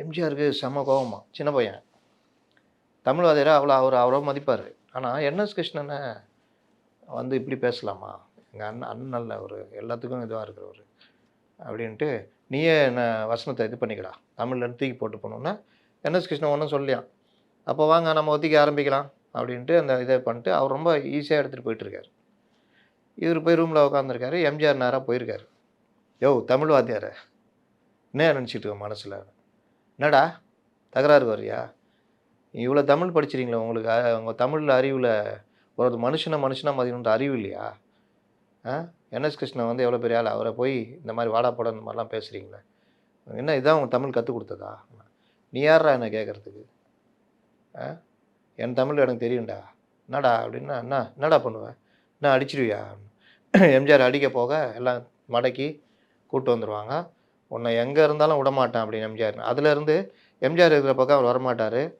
எம்ஜிஆருக்கு செம கோபமாக சின்ன பையன். தமிழ் அவ்வளோ அவர் அவ்வளோ மதிப்பார். ஆனால் என்எஸ் கிருஷ்ணனை வந்து இப்படி பேசலாமா? எங்கள் அண்ணன் அண்ணன் நல்ல ஒரு எல்லாத்துக்கும் இதுவாக இருக்கிறவர். அப்படின்ட்டு நீயே என்ன வசனத்தை இது பண்ணிக்கடா. தமிழ்லேருந்து தூக்கி போட்டு போனோன்னா என்எஸ் கிருஷ்ணன் ஒன்றும் சொல்லியான் அப்போ வாங்க நம்ம ஒத்திக்க ஆரம்பிக்கலாம். அப்படின்ட்டு அந்த இதை பண்ணிட்டு அவர் ரொம்ப ஈஸியாக எடுத்துகிட்டு போயிட்டுருக்காரு இவர் போய் ரூமில் உட்காந்துருக்காரு எம்ஜிஆர் நேராக போயிருக்காரு. யோ தமிழ் வாத்தியார். என்ன நினச்சிட்டு மனசில்? என்னடா தகராறு வரியா இவ்வளோ தமிழ் படிச்சிருங்களே உங்களுக்கு உங்கள் தமிழில் அறிவில் ஒரு மனுஷனை மனுஷனாக மதிக்கணுன்ற அறிவு இல்லையா? ஆ? என்எஸ் கிருஷ்ணன் வந்து எவ்வளோ பெரிய ஆள்? அவரை போய் இந்த மாதிரி வாடா போட இந்த மாதிரிலாம் பேசுகிறீங்களே என்ன இதான் உங்கள் தமிழ் கற்றுக் கொடுத்ததா? நீ யாரா என்ன கேட்குறதுக்கு ஆ? என் தமிழ் எனக்கு தெரியும்டா. என்னடா அப்படின்னா என்ன என்னடா பண்ணுவேன் என்ன அடிச்சிருவியா? எம்ஜிஆர் அடிக்க போக எல்லாம் மடக்கி கூப்பிட்டு வந்துடுவாங்க உன்னை எங்கே இருந்தாலும் விட மாட்டேன் அப்படின்னு எம்ஜிஆர். அதுலேருந்து எம்ஜிஆர் இருக்கிற பக்கம் அவர் வரமாட்டார்.